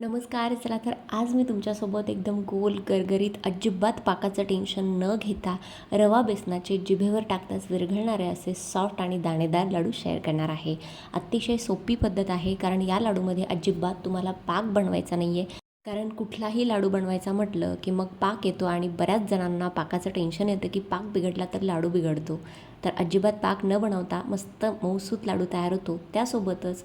नमस्कार चला तर आज मी तुमच्यासोबत एकदम गोल गरगरीत अजिबात पाकाचं टेन्शन न घेता रवा बेसनाचे जिभेवर टाकताच विरघळणारे असे सॉफ्ट आणि दाणेदार लाडू शेअर करणार आहे. अतिशय सोपी पद्धत आहे कारण या लाडूमध्ये अजिबात तुम्हाला पाक बनवायचा नाही आहे कारण कुठलाही लाडू बनवायचा म्हटलं की मग पाक येतो आणि बऱ्याच जणांना पाकाचं टेन्शन येतं की पाक बिघडला तर लाडू बिघडतो. तर अजिबात पाक न बनवता मस्त मऊसूत लाडू तयार होतो. त्यासोबतच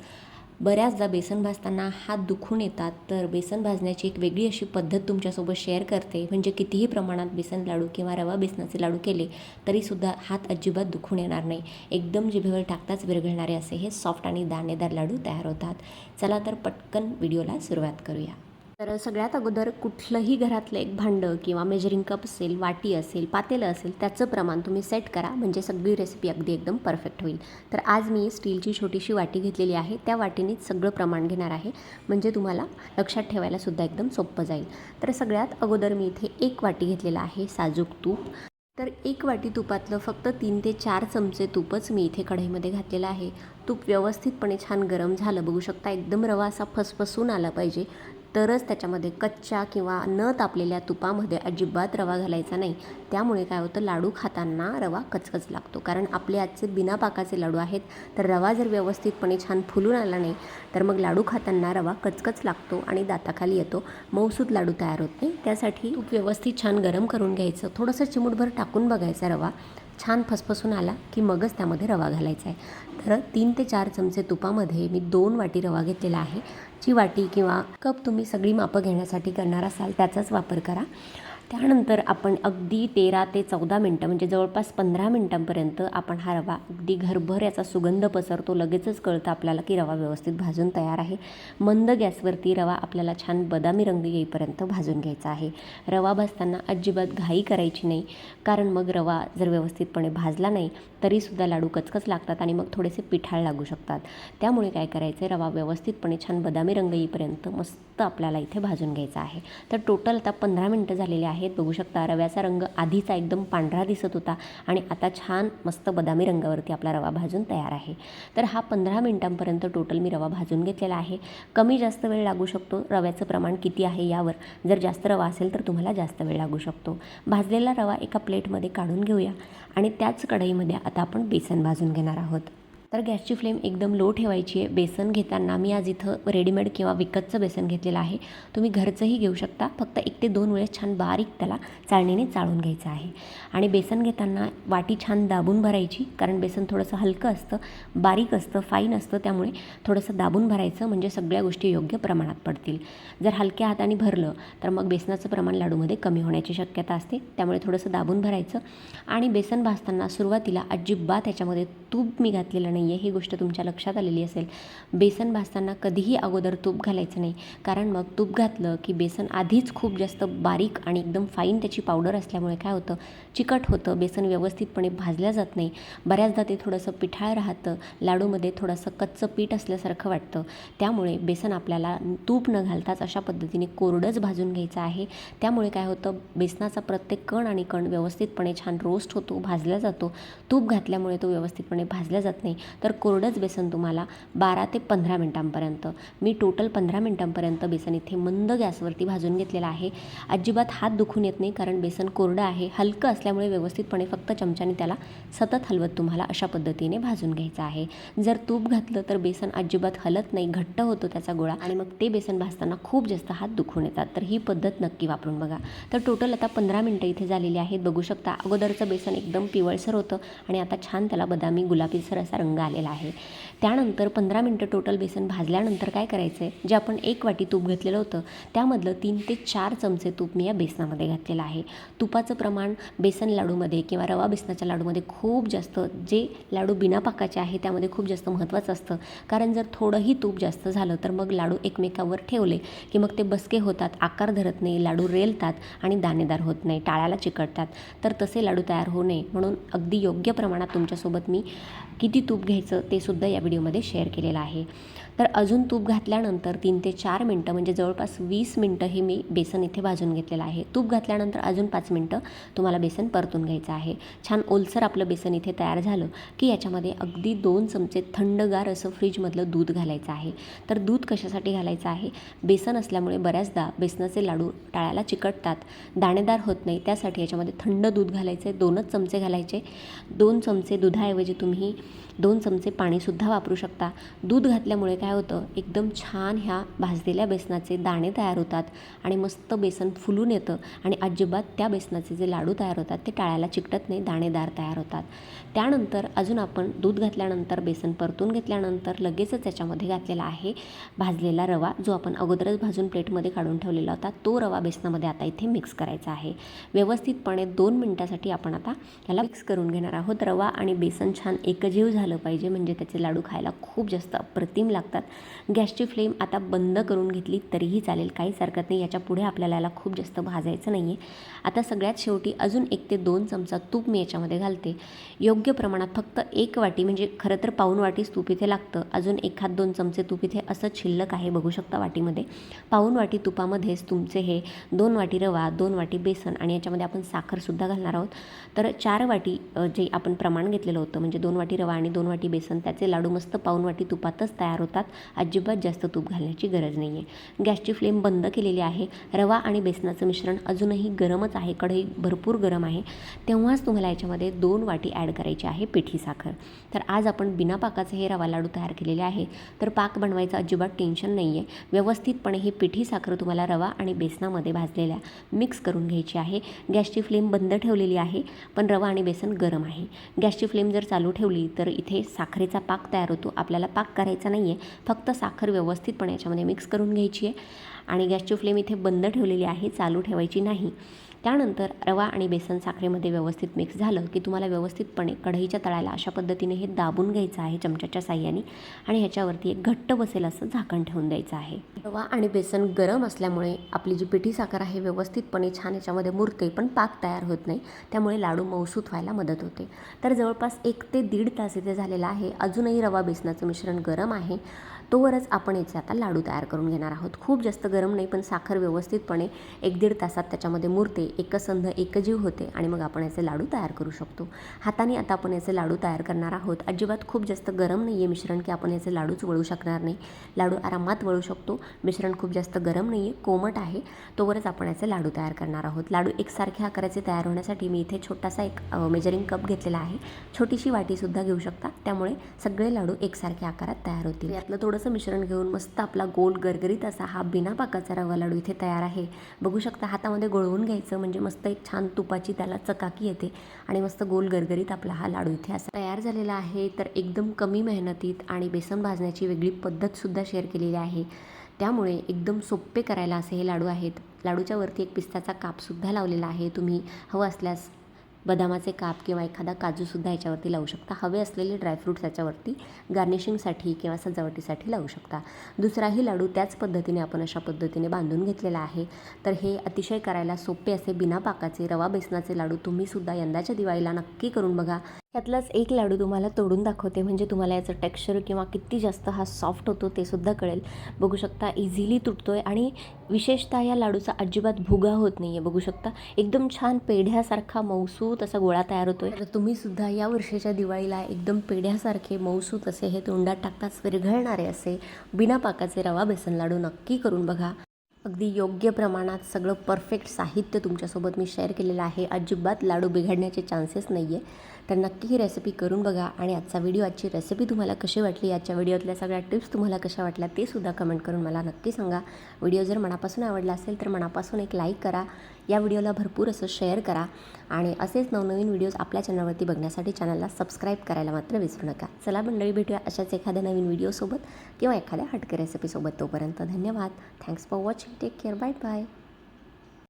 बऱ्याचदा बेसन भाजताना हात दुखून येतात तर बेसन भाजण्याची एक वेगळी अशी पद्धत तुमच्यासोबत शेअर करते. म्हणजे कितीही प्रमाणात बेसन लाडू किंवा रवा बेसनाचे लाडू केले तरीसुद्धा हात अजिबात दुखून येणार नाही. एकदम जिभेवर टाकताच विरघळणारे असे हे सॉफ्ट आणि दाणेदार लाडू तयार होतात. चला तर पटकन व्हिडिओला सुरुवात करूया. तर सगळ्यात अगोदर कुठलंही घरातलं एक भांडं किंवा मेजरिंग कप असेल वाटी असेल पातेलं असेल त्याचं प्रमाण तुम्ही सेट करा. म्हणजे सगळी रेसिपी अगदी एकदम परफेक्ट होईल. तर आज मी स्टीलची छोटीशी वाटी घेतलेली आहे. त्या वाटीनेच सगळं प्रमाण घेणार आहे. म्हणजे तुम्हाला लक्षात ठेवायला सुद्धा एकदम सोपं जाईल. तर सगळ्यात अगोदर मी इथे एक वाटी घेतलेला आहे साजूक तूप. तर एक वाटी तुपातलं फक्त तीन ते चार चमचे तूपच मी इथे कढईमध्ये घातलेलं आहे. तूप व्यवस्थितपणे छान गरम झालं. बघू शकता एकदम रवा असा फसफसून आला पाहिजे. तरच त्याच्यामध्ये कच्च्या किंवा न तापलेल्या तुपामध्ये अजिबात रवा घालायचा नाही. त्यामुळे काय होतं लाडू खाताना रवा कचकच लागतो. कारण आपले आजचे बिना पाकाचे लाडू आहेत तर रवा जर व्यवस्थितपणे छान फुलून आला नाही तर मग लाडू खाताना रवा कचकच लागतो आणि दाताखाली येतो. मऊसूद लाडू तयार होत नाही. त्यासाठी तूप व्यवस्थित छान गरम करून घ्यायचं. थोडंसं चिमूटभर टाकून बघायचा रवा. छान फसफसून आला की मगच त्यामध्ये रवा घालायचा आहे. तर तीन ते चार चमचे तुपामध्ये मी दोन वाटी रवा घेतलेला आहे. ची वाटी किंवा कप तुम्ही सगळी मापं घेण्यासाठी करणार असाल त्याचाच वापर करा. त्यानंतर आपण अगदी तेरा ते चौदा मिनटं म्हणजे जवळपास पंधरा मिनटांपर्यंत आपण हा रवा अगदी घरभर याचा सुगंध पसरतो. लगेचच कळतं आपल्याला की रवा व्यवस्थित भाजून तयार आहे. मंद गॅसवरती रवा आपल्याला छान बदामी रंग येईपर्यंत भाजून घ्यायचा आहे. रवा भाजताना अजिबात घाई करायची नाही कारण मग रवा जर व्यवस्थितपणे भाजला नाही तरीसुद्धा लाडू कचकच लागतात आणि मग थोडेसे पिठाळ लागू शकतात. त्यामुळे काय करायचं रवा व्यवस्थितपणे छान बदामी रंग येईपर्यंत मस्त आपल्याला इथे भाजून घ्यायचा आहे. तर टोटल आता पंधरा मिनटं झालेले आहेत बघू शकता रव्याचा रंग आधीचा एकदम पांढरा दिसत होता आणि आता छान मस्त बदामी रंगावरती आपला रवा भाजून तयार आहे. तर हा पंधरा मिनटांपर्यंत टोटल मी रवा भाजून घेतलेला आहे. कमी जास्त वेळ लागू शकतो. रव्याचं प्रमाण किती आहे यावर जर जास्त रवा असेल तर तुम्हाला जास्त वेळ लागू शकतो. भाजलेला रवा एका प्लेटमध्ये काढून घेऊया आणि त्याच कढईमध्ये आता आपण बेसन भाजून घेणार आहोत. तर गॅसची फ्लेम एकदम लो ठेवायची आहे. बेसन घेताना मी आज इथं रेडीमेड किंवा विकतचं बेसन घेतलेलं आहे. तुम्ही घरचंही घेऊ शकता. फक्त एक ते दोन वेळेस छान बारीक त्याला चाळणीने चाळून घ्यायचं आहे. आणि बेसन घेताना वाटी छान दाबून भरायची कारण बेसन थोडंसं हलकं असतं बारीक असतं फाईन असतं त्यामुळे थोडंसं दाबून भरायचं म्हणजे सगळ्या गोष्टी योग्य प्रमाणात पडतील. जर हलक्या हाताने भरलं तर मग बेसनाचं प्रमाण लाडूमध्ये कमी होण्याची शक्यता असते. त्यामुळे थोडंसं दाबून भरायचं. आणि बेसन भाजताना सुरुवातीला अजिबात त्याच्यामध्ये तूप मी घातलेलं नाही. नाही आहे ही गोष्ट तुमच्या लक्षात आलेली असेल. बेसन भाजताना कधीही अगोदर तूप घालायचं नाही. कारण मग तूप घातलं की बेसन आधीच खूप जास्त बारीक आणि एकदम फाईन त्याची पावडर असल्यामुळे काय होतं? चिकट होतं. बेसन व्यवस्थितपणे भाजलं जात नाही. बऱ्याचदा ते थोडंसं पिठाळ राहतं. लाडूमध्ये थोडंसं कच्चं पीठ असल्यासारखं वाटतं. त्यामुळे बेसन आपल्याला तूप न घालताच अशा पद्धतीने कोरडंच भाजून घ्यायचं आहे. त्यामुळे काय होतं? बेसनाचा प्रत्येक कण आणि कण व्यवस्थितपणे छान रोस्ट होतो भाजला जातो. तूप घातल्यामुळे तो व्यवस्थितपणे भाजला जात नाही. तर कोरडंच बेसन तुम्हाला बारा ते पंधरा मिनटांपर्यंत. मी टोटल पंधरा मिनटांपर्यंत बेसन इथे मंद गॅसवरती भाजून घेतलेलं आहे. अजिबात हात दुखून येत नाही कारण बेसन कोरडं आहे. हलकं असल्यामुळे व्यवस्थितपणे फक्त चमच्याने त्याला सतत हलवत तुम्हाला अशा पद्धतीने भाजून घ्यायचं आहे. जर तूप घातलं तर बेसन अजिबात हलत नाही घट्ट होतो त्याचा गोळा आणि मग ते बेसन भाजताना खूप जास्त हात दुखून येतात. तर ही पद्धत नक्की वापरून बघा. तर टोटल आता पंधरा मिनटं इथे झालेली आहेत. बघू शकता अगोदरचं बेसन एकदम पिवळसर होतं आणि आता छान त्याला बदामी गुलाबीसर असा रंग आलेला आहे. त्यानंतर पंधरा मिनटं टोटल बेसन भाजल्यानंतर काय करायचं आहे जे आपण एक वाटी तूप घेतलेलं होतं त्यामधलं तीन ते चार चमचे तूप मी या बेसनामध्ये घातलेलं आहे. तुपाचं प्रमाण बेसन लाडूमध्ये किंवा रवा बेसनाच्या लाडूमध्ये खूप जास्त जे लाडू बिना पाकाचे आहे त्यामध्ये खूप जास्त महत्त्वाचं असतं. कारण जर थोडंही तूप जास्त झालं तर मग लाडू एकमेकावर ठेवले की मग ते बसके होतात आकार धरत नाही लाडू रेलतात आणि दाणेदार होत नाही टाळ्याला चिकटतात. तर तसे लाडू तयार होऊ नये. म्हणून अगदी योग्य प्रमाणात तुमच्यासोबत मी किती तूप घ्यायचं ते सुद्धा या व्हिडिओमध्ये शेअर केलेलं आहे. तर अजून तूप घातल्यानंतर तीन ते चार मिनटं म्हणजे जवळपास वीस मिनटं हे मी बेसन इथे भाजून घेतलेलं आहे. तूप घातल्यानंतर अजून पाच मिनटं तुम्हाला बेसन परतून घ्यायचं आहे. छान ओलसर आपलं बेसन इथे तयार झालं की याच्यामध्ये अगदी दोन चमचे थंडगार असं फ्रीजमधलं दूध घालायचं आहे. तर दूध कशासाठी घालायचं आहे? बेसन असल्यामुळे बऱ्याचदा बेसनाचे लाडू टाळ्याला चिकटतात. दाणेदार होत नाही त्यासाठी याच्यामध्ये थंड दूध घालायचं आहे दोनच चमचे घालायचे. दोन चमचे दुधाऐवजी तुम्ही दोन चमचे पाणीसुद्धा वापरू शकता. दूध घातल्यामुळे काय होतं एकदम छान ह्या भाजलेल्या बेसनाचे दाणे तयार होतात आणि मस्त बेसन फुलून येतं आणि अजिबात त्या बेसनाचे जे लाडू तयार होतात ते टाळ्याला चिकटत नाही दाणेदार तयार होतात. त्यानंतर अजून आपण दूध घातल्यानंतर बेसन परतून घेतल्यानंतर लगेचच त्याच्यामध्ये घातलेला आहे भाजलेला रवा जो आपण अगोदरच भाजून प्लेटमध्ये काढून ठेवलेला होता. तो रवा बेसनामध्ये आता इथे मिक्स करायचा आहे. व्यवस्थितपणे दोन मिनटासाठी आपण आता याला मिक्स करून घेणार आहोत. रवा आणि बेसन छान एकजीव झालं पाहिजे. म्हणजे त्याचे लाडू खायला खूप जास्त अप्रतिम लागतात. गॅसची फ्लेम आता बंद करून घेतली तरीही चालेल. काहीच हरकत नाही. याच्यापुढे आपल्याला याला खूप जास्त भाजायचं नाही आहे आता सगळ्यात शेवटी अजून एक ते दोन चमचा तूप मी याच्यामध्ये घालते. योग्य प्रमाणात फक्त एक वाटी म्हणजे खरं तर पाऊन वाटीच तूप इथे लागतं. अजून एखाद दोन चमचे तूप इथे असं शिल्लक आहे बघू शकता वाटीमध्ये. पाऊन वाटी तुपामध्येच तुमचे हे दोन वाटी रवा दोन वाटी बेसन आणि याच्यामध्ये आपण साखरसुद्धा घालणार आहोत. तर चार वाटी जे आपण प्रमाण घेतलेलं होतं म्हणजे दोन वाटी रवा आणि दोन वाटी बेसन त्याचे लाडू मस्त पाऊन वाटी तुपातच तयार होतात. अजिबात जास्त तूप घालण्याची गरज नाही आहे गॅसची फ्लेम बंद केलेली आहे. रवा आणि बेसनाचं मिश्रण अजूनही गरमच आहे. कढई भरपूर गरम आहे. तेव्हाच तुम्हाला याच्यामध्ये दोन वाटी ॲड करायची आहे पिठी साखर. तर आज आपण बिना पाकाचे हे रवा लाडू तयार केलेले आहे तर पाक बनवायचं अजिबात टेन्शन नाही आहे व्यवस्थितपणे ही पिठी साखर तुम्हाला रवा आणि बेसनामध्ये भाजलेल्या मिक्स करून घ्यायची आहे. गॅसची फ्लेम बंद ठेवलेली आहे पण रवा आणि बेसन गरम आहे. गॅसची फ्लेम जर चालू ठेवली तर इथे साखरेचा पाक तयार होतो. आपल्याला पाक करायचा नाही आहे फक्त साखर व्यवस्थितपणे याच्यामध्ये मिक्स करून घ्यायची आहे. आणि गॅसची फ्लेम इथे बंद ठेवलेली आहे चालू ठेवायची नाही. त्यानंतर रवा आणि बेसन साखरेमध्ये व्यवस्थित मिक्स झालं की तुम्हाला व्यवस्थितपणे कढईच्या तळाला अशा पद्धतीने हे दाबून घ्यायचं आहे चमच्याच्या साह्याने आणि ह्याच्यावरती एक घट्ट बसेल असं झाकण ठेवून द्यायचं आहे. रवा आणि बेसन गरम असल्यामुळे आपली जी पिठी साखर आहे व्यवस्थितपणे छान याच्यामध्ये मुरते पण पाक तयार होत नाही त्यामुळे लाडू मौसूत व्हायला मदत होते. तर जवळपास एक ते दीड तास इथे झालेला आहे. अजूनही रवा बेसनाचं मिश्रण गरम आहे. तोवरच आपण याचे आता लाडू तयार करून घेणार आहोत. खूप जास्त गरम नाही पण साखर व्यवस्थितपणे एक दीड तासात त्याच्यामध्ये मुरते एकसंध एकजीव होते आणि मग आपण याचे लाडू तयार करू शकतो. हाताने आता आपण याचे लाडू तयार करणार आहोत. अजिबात खूप जास्त गरम नाही आहे मिश्रण की आपण याचे लाडूच वळू शकणार नाही. लाडू आरामात वळू शकतो. मिश्रण खूप जास्त गरम नाही आहे कोमट आहे. तोवरच आपण याचे लाडू तयार करणार आहोत. लाडू एकसारख्या आकाराचे तयार होण्यासाठी मी इथे छोटासा एक मेजरिंग कप घेतलेला आहे. छोटीशी वाटीसुद्धा घेऊ शकता. त्यामुळे सगळे लाडू एकसारख्या आकारात तयार होतील. यातलं थोडं थोडंसं मिश्रण घेऊन मस्त आपला गोल गरगरीत असा हा बिना पाकाचा रवा लाडू इथे तयार आहे. बघू शकता हातामध्ये गोळवून घ्यायचं म्हणजे मस्त एक छान तुपाची त्याला चकाकी येते आणि मस्त गोल गरगरीत आपला हा लाडू इथे असा तयार झालेला आहे. तर एकदम कमी मेहनतीत आणि बेसन भाजण्याची वेगळी पद्धतसुद्धा शेअर केलेली आहे. त्यामुळे एकदम सोपे करायला असे हे लाडू आहेत. लाडूच्या वरती एक पिस्ताचा कापसुद्धा लावलेला आहे. तुम्ही हवं असल्यास बदामाचे काप किंवा एखादा काजूसुद्धा याच्यावरती लावू शकता. हवे असलेले ड्रायफ्रूट्स याच्यावरती गार्निशिंगसाठी किंवा सजावटीसाठी लावू शकता. दुसराही लाडू त्याच पद्धतीने आपण अशा पद्धतीने बांधून घेतलेला आहे. तर हे अतिशय करायला सोपे असे बिना पाकाचे रवा बेसनाचे लाडू तुम्हीसुद्धा यंदाच्या दिवाळीला नक्की करून बघा. यातलाच एक लाडू तुम्हाला तोडून दाखवते. म्हणजे तुम्हाला याचं टेक्स्चर किंवा किती जास्त हा सॉफ्ट होतो ते सुद्धा कळेल. बघू शकता इझिली तुटतो आहे आणि विशेषतः या लाडूचा अजिबात भुगा होत नाही आहे बघू शकता एकदम छान पेढ्यासारखा मौसूत असा गोळा तयार होतोय. तर तुम्ही सुद्धा या वर्षाच्या दिवाळीला एकदम पेढ्यासारखे मौसूत असे हे तोंडात टाकताच विरघळणारे असे बिना पाकाचे रवा बेसन लाडू नक्की करून बघा. अगदी योग्य प्रमाणात सगळं परफेक्ट साहित्य तुमच्यासोबत मी शेअर केलेलं आहे. अजिबात लाडू बिघडण्याचे चान्सेस नाही आहे तर नक्की ही रेसिपी करून बघा आणि आजचा व्हिडिओ आजची रेसिपी तुम्हाला कशी वाटली आजच्या व्हिडिओतल्या सगळ्या टिप्स तुम्हाला कशा वाटल्या ते सुद्धा कमेंट करून मला नक्की सांगा. व्हिडिओ जर मनापासून आवडला असेल तर मनापासून एक लाईक करा. या व्हिडिओला भरपूर असं शेअर करा. आणि असेच नवनवीन व्हिडिओज आपल्या चॅनलवरती बघण्यासाठी चॅनलला सबस्क्राईब करायला मात्र विसरू नका. चला मंडळी भेटूया अशाच एखाद्या नवीन व्हिडिओसोबत किंवा एखाद्या हटके रेसिपीसोबत तोपर्यंत धन्यवाद. Thanks for watching take care bye bye